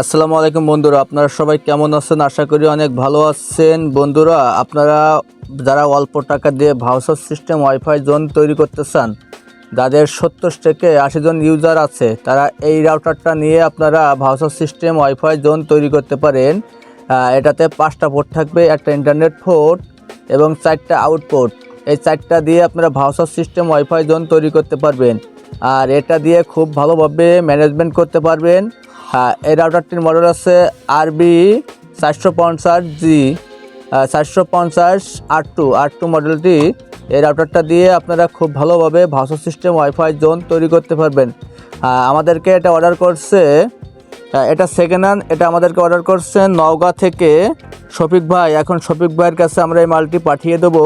আসসালামু আলাইকুম বন্ধুরা, আপনারা সবাই কেমন আছেন? আশা করি অনেক ভালো আছেন। বন্ধুরা, আপনারা যারা অল্প টাকা দিয়ে ভাউসার সিস্টেম ওয়াইফাই জোন তৈরি করতে চান যাদের সত্তর থেকে আশি জন ইউজার আছে, তারা এই রাউটারটা নিয়ে আপনারা ভাউসার সিস্টেম ওয়াইফাই জোন তৈরি করতে পারেন। এটাতে পাঁচটা পোর্ট থাকবে, একটা ইন্টারনেট পোর্ট এবং চারটা আউটপোর্ট এই চারটা দিয়ে আপনারা ভাউসার সিস্টেম ওয়াইফাই জোন তৈরি করতে পারবেন। আর এটা দিয়ে খুব ভালোভাবে ম্যানেজমেন্ট করতে পারবেন। এই রাউটারটির মডেল আছে আরবি চারশো পঞ্চাশ জি চারশো পঞ্চাশ আর টু আর টু মডেলটি এই রাউটারটা দিয়ে আপনারা খুব ভালোভাবে ভাষা সিস্টেম ওয়াইফাই জোন তৈরি করতে পারবেন। আমাদেরকে এটা অর্ডার করছে এটা সেকেন্ড হ্যান্ড এটা আমাদেরকে অর্ডার করছেন নওগাঁ থেকে। শফিক ভাই, এখন শফিক ভাইয়ের কাছে আমরা এই মালটি পাঠিয়ে দেবো,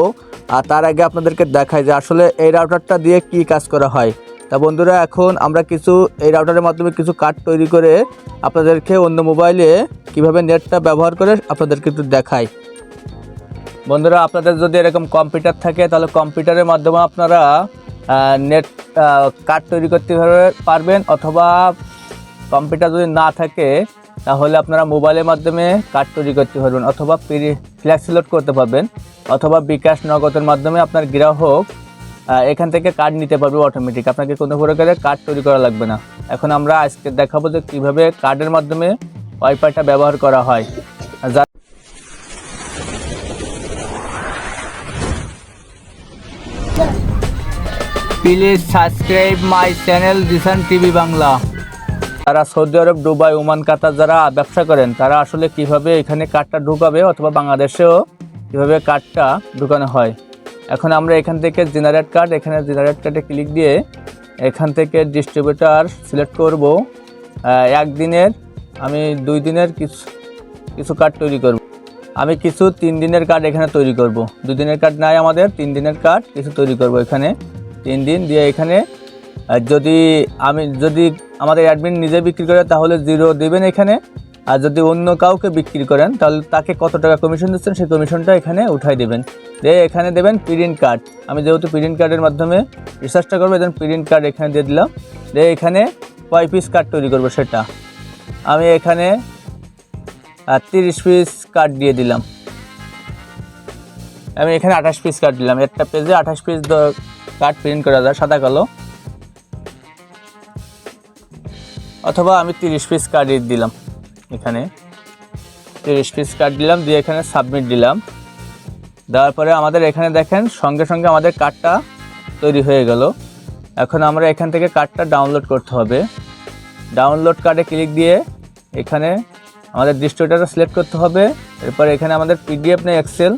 আর তার আগে আপনাদেরকে দেখাই যে আসলে এই রাউটারটা দিয়ে কি কাজ করা হয়। তা বন্ধুরা, এখন আমরা কিছু এই রাউটারের মাধ্যমে কিছু কার্ড তৈরি করে আপনাদেরকে অন্য মোবাইলে কীভাবে নেটটা ব্যবহার করে আপনাদেরকে একটু দেখাই। বন্ধুরা, আপনাদের যদি এরকম কম্পিউটার থাকে, তাহলে কম্পিউটারের মাধ্যমে আপনারা নেট কার্ড তৈরি করতে পারবেন, অথবা কম্পিউটার যদি না থাকে, তাহলে আপনারা মোবাইলের মাধ্যমে কার্ড তৈরি করতে পারবেন, অথবা ফ্ল্যাক্স সিলেক্ট করতে পারবেন, অথবা বিকাশ নগদের মাধ্যমে আপনার গ্রাহক এখান থেকে কার্ড নিতে পারবে অটোমেটিক আপনাকে কোনো প্রকারের কার্ড তৈরি করা লাগবে না। এখন আমরা আজকে দেখাবো যে কীভাবে কার্ডের মাধ্যমে ওয়াইফাইটা ব্যবহার করা হয়। যা- please subscribe my channel Dishan TV Bangla তারা Saudi Arab, Dubai, Oman, Qatar যারা ব্যবসা করেন, তারা আসলে কীভাবে এখানে কার্ডটা ঢুকাবে অথবা বাংলাদেশেও কীভাবে কার্ডটা ঢুকানো হয়? এখন আমরা এখান থেকে জেনারেট কার্ড এখানে জেনারেট কার্ডে ক্লিক দিয়ে এখান থেকে ডিস্ট্রিবিউটার সিলেক্ট করব। একদিনের, আমি দুই দিনের কিছু কিছু কার্ড তৈরি করব। আমি কিছু তিন দিনের কার্ড এখানে তৈরি করব। দুই দিনের কার্ড নাই আমাদের, তিন দিনের কার্ড কিছু তৈরি করব এখানে। তিন দিন দিয়ে এখানে যদি আমি, যদি আমাদের অ্যাডমিন নিজে বিক্রি করে তাহলে জিরো দেবেন এখানে। আর যদি অন্য কাউকে বিক্রি করেন, তাহলে তাকে কত টাকা কমিশন দিচ্ছেন? সেই কমিশনটা এখানে উঠাই দেবেন। দিয়ে এখানে দেবেন প্রিন্ট কার্ড আমি যেহেতু প্রিন্ট কার্ডের মাধ্যমে রিসার্চটা করব দেন প্রিন্ট কার্ড এখানে দিয়ে দিলাম। দিয়ে এখানে কয় পিস কার্ড তৈরি করব সেটা? আমি এখানে তিরিশ পিস কার্ড দিয়ে দিলাম। আমি এখানে আঠাশ পিস কার্ড দিলাম। একটা পেজে আঠাশ পিস কার্ড প্রিন্ট করা যায়, সাদা কালো। অথবা আমি তিরিশ পিস কার্ড দিলাম। এখানে। তিরিশ পিস কার্ড দিলাম, দিয়ে এখানে সাবমিট দিলাম। দেওয়ার পরে আমাদের এখানে দেখেন, সঙ্গে সঙ্গে আমাদের কার্ডটা তৈরি হয়ে গেল। এখন আমরা এখান থেকে কার্ডটা ডাউনলোড করতে হবে। ডাউনলোড কার্ডে ক্লিক দিয়ে এখানে আমাদের ডিস্ট্রিবিউটারটা সিলেক্ট করতে হবে। এরপর এখানে আমাদের পিডিএফ নেই এক্সেল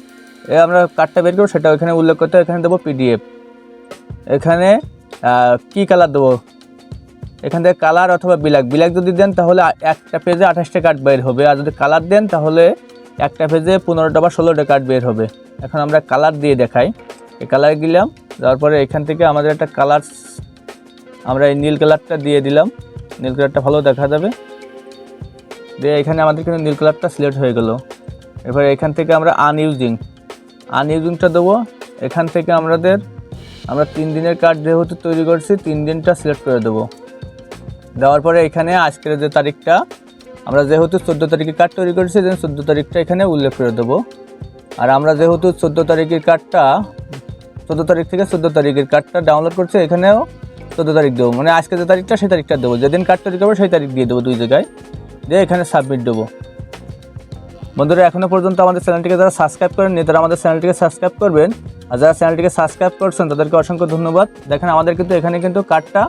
এ আমরা কার্ডটা বের করব সেটা ওইখানে উল্লেখ করতে এখানে দেবো পিডিএফ এখানে কি কালার দেবো? এখান থেকে কালার অথবা বিলাক বিলাক যদি দেন তাহলে একটা পেজে আঠাশটা কার্ড বের হবে। আর যদি কালার দেন তাহলে একটা পেজে পনেরোটা বা ষোলোটা কার্ড বের হবে। এখন আমরা কালার দিয়ে দেখাই। এই কালার দিলাম তারপরে এখান থেকে আমাদের একটা কালার আমরা এই নীল কালারটা দিয়ে দিলাম। নীল কালারটা ভালো দেখা যাবে। দিয়ে এখানে আমাদের কিন্তু নীল কালারটা সিলেক্ট হয়ে গেল। এবার এখান থেকে আমরা আনইউজিং আনইউজিংটা দেবো। এখান থেকে আমাদের, আমরা তিন দিনের কার্ড যেহেতু তৈরি করছি, তিন দিনটা সিলেক্ট করে দেবো। দেওয়ার পরে এখানে আজকের যে তারিখটা, আমরা যেহেতু চোদ্দ তারিখে কার্ড তৈরি করেছি দেন চোদ্দ তারিখটা এখানে উল্লেখ করে দেবো। আর আমরা যেহেতু চোদ্দ তারিখের কার্ডটা চোদ্দ তারিখ থেকে চোদ্দ তারিখের কার্ডটা ডাউনলোড করছি, এখানেও চোদ্দ তারিখ দেবো। মানে আজকে যে তারিখটা, সেই তারিখটা দেবো। যেদিন কার্ড তৈরি করব, সেই তারিখ দিয়ে দেবো দুই জায়গায়। দিয়ে এখানে সাবমিট দেবো। বন্ধুরা এখনও পর্যন্ত আমাদের চ্যানেলটিকে যারা সাবস্ক্রাইব করেননি, তারা আমাদের চ্যানেলটিকে সাবস্ক্রাইব করবেন। আর যারা চ্যানেলটিকে সাবস্ক্রাইব করছেন, তাদেরকে অসংখ্য ধন্যবাদ। দেখেন, আমাদের কিন্তু এখানে কিন্তু কার্ডটা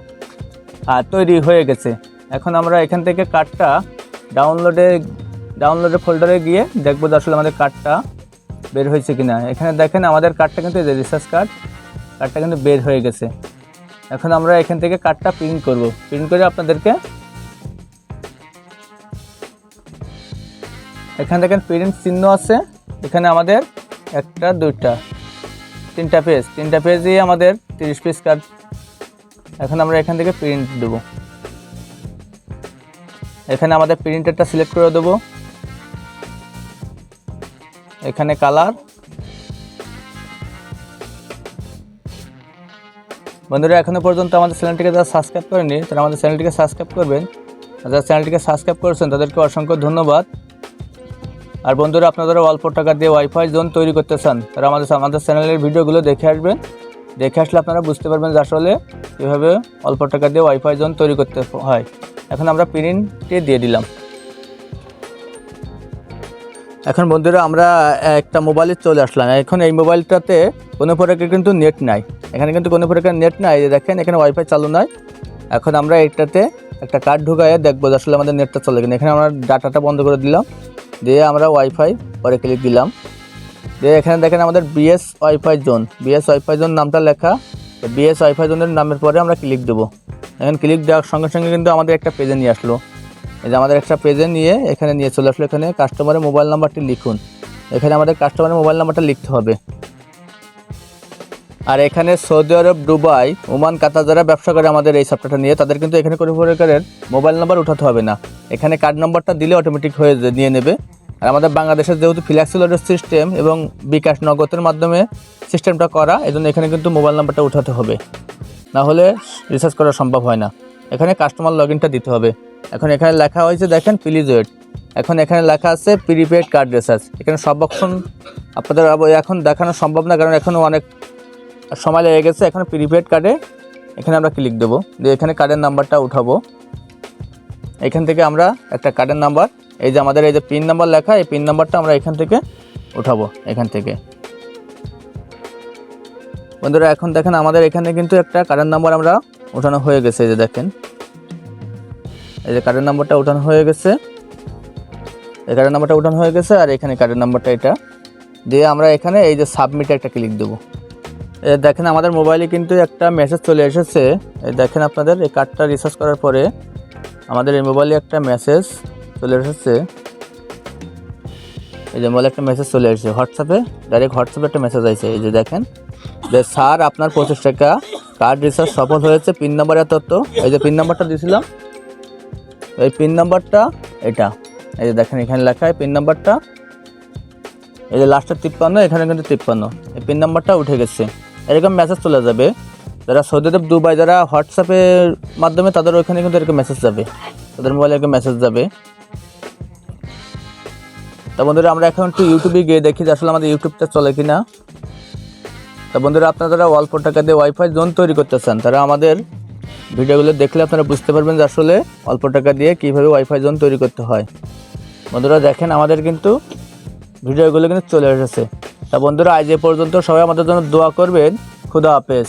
তৈরি হয়ে গেছে। এখন আমরা এখান থেকে কার্ডটা ডাউনলোডে ডাউনলোডের ফোল্ডারে গিয়ে দেখব যে আসলে আমাদের কার্ডটা বের হয়েছে কিনা। এখানে দেখেন আমাদের কার্ডটা কিন্তু রিসার্চ কার্ড কার্ডটা কিন্তু বের হয়ে গেছে। এখন আমরা এখান থেকে কার্ডটা প্রিন্ট করব। প্রিন্ট করে আপনাদেরকে এখানে দেখেন প্রিন্ট চিহ্ন আছে। এখানে আমাদের একটা, দুইটা, তিনটা পেজ তিনটা পেজই আমাদের তিরিশ পিস কার্ড এখন আমরা এখান থেকে প্রিন্ট দেবো। এখানে আমাদের প্রিন্টারটা সিলেক্ট করে দেবো। এখানে কালার বন্ধুরা, এখনও পর্যন্ত আমাদের চ্যানেলটিকে যারা সাবস্ক্রাইব করেনি তারা আমাদের চ্যানেলটিকে সাবস্ক্রাইব করবেন। যারা চ্যানেলটিকে সাবস্ক্রাইব করেছেন, তাদেরকে অসংখ্য ধন্যবাদ। আর বন্ধুরা, আপনারা অল্প টাকা দিয়ে ওয়াইফাই জোন তৈরি করতে চান, তারা আমাদের আমাদের চ্যানেলের ভিডিওগুলো দেখে আসবেন। দেখে আসলে আপনারা বুঝতে পারবেন যে আসলে কীভাবে অল্প টাকা দিয়ে ওয়াইফাই জোন তৈরি করতে হয়। এখন আমরা প্রিন্টে দিয়ে দিলাম। এখন বন্ধুরা আমরা একটা মোবাইলে চলে আসলাম। এখন এই মোবাইলটাতে কোনো প্রকারের কিন্তু নেট নাই। এখানে কিন্তু কোনো প্রকার নেট নাই। দেখেন, এখানে ওয়াইফাই চালু নাই এখন আমরা এইটাতে একটা কার্ড ঢুকাইয়ে দেখব যে আসলে আমাদের নেটটা চলে কিনা। এখানে আমরা ডাটাটা বন্ধ করে দিলাম। দিয়ে আমরা ওয়াইফাই পরে ক্লিক দিলাম। দিয়ে এখানে দেখেন আমাদের BS wifi zone BS wifi zone নামটা লেখা। বিএস ওয়াইফাই জোনের নামের পরে আমরা ক্লিক দেবো। এখন ক্লিক দেওয়ার সঙ্গে সঙ্গে কিন্তু আমাদের একটা পেজে নিয়ে আসলো। এই যে আমাদের একটা পেজে নিয়ে এখানে নিয়ে চলে আসলো। এখানে কাস্টমারের মোবাইল নাম্বারটি লিখুন। এখানে আমাদের কাস্টমারের মোবাইল নাম্বারটা লিখতে হবে। আর এখানে Saudi Arab, Dubai, Oman, Qatar যারা ব্যবসা করে আমাদের এই সফটওয়্যারটা নিয়ে, তাদের কিন্তু এখানে কোনো প্রকারের মোবাইল নাম্বার উঠাতে হবে না। এখানে কার্ড নাম্বারটা দিলে অটোমেটিক হয়ে নিয়ে নেবে। আর আমাদের বাংলাদেশের যেহেতু ফ্লেক্সিলোডের সিস্টেম এবং বিকাশ নগদের মাধ্যমে সিস্টেমটা করা এই জন্য এখানে কিন্তু মোবাইল নাম্বারটা উঠাতে হবে। না হলে রিসার্চ করা সম্ভব হয় না। এখানে কাস্টমার লগ দিতে হবে। এখন এখানে লেখা হয়েছে, দেখেন প্লিজ ওয়েট এখন এখানে লেখা আছে প্রিপেড কার্ড রিসার্চ এখানে সব অপশন আপনাদের এখন দেখানো সম্ভব না, কারণ এখনও অনেক সময় লেগে গেছে। এখন প্রিপেড কার্ডে এখানে আমরা ক্লিক দেবো। দিয়ে এখানে কার্ডের নাম্বারটা উঠাবো। এখান থেকে আমরা একটা কার্ডের নাম্বার এই যে আমাদের এই যে পিন নাম্বার লেখা, এই পিন নাম্বারটা আমরা এখান থেকে উঠাবো, এখান থেকে। বন্ধুরা, এখন দেখেন আমাদের এখানে কিন্তু একটা কার্ডের নাম্বার আমরা উঠানো হয়ে গেছে, এই যে দেখেন। এই যে কার্ডের নাম্বারটা উঠানো হয়ে গেছে। এই কার্ডের নাম্বারটা উঠানো হয়ে গেছে, আর এখানে কার্ডের নাম্বারটা এটা। দিয়ে আমরা এখানে এই যে সাবমিটে একটা ক্লিক দেবো। দেখেন আমাদের মোবাইলে কিন্তু একটা মেসেজ চলে এসেছে। দেখেন আপনাদের, এই কার্ডটা রিসার্চ করার পরে আমাদের এই মোবাইলে একটা মেসেজ চলে এসেছে। এই যে মোবাইলে একটা মেসেজ চলে এসেছে হোয়াটসঅ্যাপে ডাইরেক্ট হোয়াটসঅ্যাপে একটা মেসেজ আছে এই যে দেখেন, যে, স্যার, আপনার পঁচিশ টাকা কার্ড রিসার্চ সফল হয়েছে। পিন নাম্বার এত তো এই যে পিন নাম্বারটা দিয়েছিলাম। এই পিন নাম্বারটা এটা। এই যে দেখেন, এখানে লেখা পিন নাম্বারটা এই যে লাস্টের তিপ্পান্ন, এখানে কিন্তু তিপ্পান্ন। এই পিন নাম্বারটা উঠে গেছে। এরকম মেসেজ চলে যাবে। যারা সৌদি আরব, দুবাই, যারা হোয়াটসঅ্যাপের মাধ্যমে, তাদের ওইখানে কিন্তু এরকম মেসেজ যাবে। তাদের মোবাইলে এরকম মেসেজ যাবে। তা বন্ধুরা, আমরা এখন একটু ইউটিউবে গিয়ে দেখি যে আসলে আমাদের ইউটিউবটা চলে কিনা। তা বন্ধুরা, আপনারা যারা অল্প টাকা দিয়ে ওয়াইফাই জোন তৈরি করতে চান তারা আমাদের ভিডিওগুলো দেখলে আপনারা বুঝতে পারবেন যে আসলে অল্প টাকা দিয়ে কীভাবে ওয়াইফাই জোন তৈরি করতে হয়। বন্ধুরা, দেখেন আমাদের কিন্তু ভিডিওগুলো কিন্তু চলে এসেছে। তা বন্ধুরা, আজ এ পর্যন্ত সবাই আমাদের জন্য দোয়া করবেন। খুদা হাফেজ।